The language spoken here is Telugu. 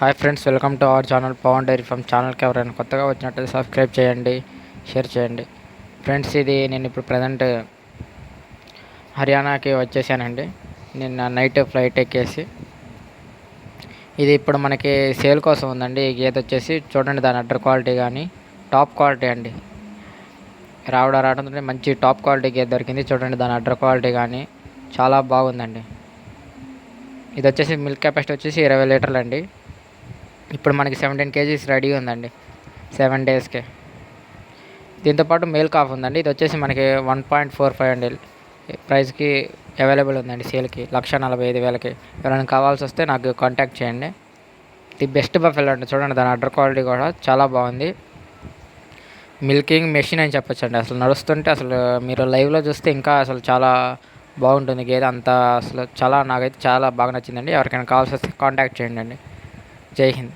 Hi friends welcome to our channel Pavan dairy farm ఛానల్కి ఎవరైనా కొత్తగా వచ్చినట్లయితే సబ్స్క్రైబ్ చేయండి షేర్ చేయండి. ఫ్రెండ్స్ ఇది నేను ఇప్పుడు ప్రజెంట్ హర్యానాకి వచ్చేసానండి. నిన్న నైట్ ఫ్లైట్ ఎక్కేసి ఇది ఇప్పుడు మనకి సేల్ కోసం ఉందండి. ఈ గీత వచ్చేసి చూడండి దాని అడ్డర్ క్వాలిటీ కానీ టాప్ క్వాలిటీ అండి. రావడం రావడంతో మంచి టాప్ క్వాలిటీ గీత దొరికింది. చూడండి దాని అడ్డర్ క్వాలిటీ కానీ చాలా బాగుందండి. ఇది వచ్చేసి మిల్క్ కెపాసిటీ వచ్చేసి ఇరవై లీటర్లు అండి. ఇప్పుడు మనకి సెవెంటీన్ కేజీస్ రెడీ ఉందండి. సెవెన్ డేస్కి దీంతోపాటు మేల్ కాఫ్ ఉందండి. ఇది వచ్చేసి మనకి వన్ పాయింట్ ఫోర్ ఫైవ్ అండి. ప్రైస్కి అవైలబుల్ ఉందండి సేల్కి లక్ష నలభై ఐదు వేలకి. ఎవరైనా కావాల్సి వస్తే నాకు కాంటాక్ట్ చేయండి. ది బెస్ట్ బఫెల్ అండి. చూడండి దాని అడ్డర్ క్వాలిటీ కూడా చాలా బాగుంది. మిల్కింగ్ మెషిన్ అని చెప్పొచ్చు అండి అసలు నడుస్తుంటే అసలు మీరు లైవ్లో చూస్తే ఇంకా అసలు చాలా బాగుంటుంది. గేదె అంతా అసలు చాలా నాకైతే చాలా బాగా నచ్చిందండి. ఎవరికైనా కావాల్సి వస్తే కాంటాక్ట్ చేయండి అండి. జై హింద్.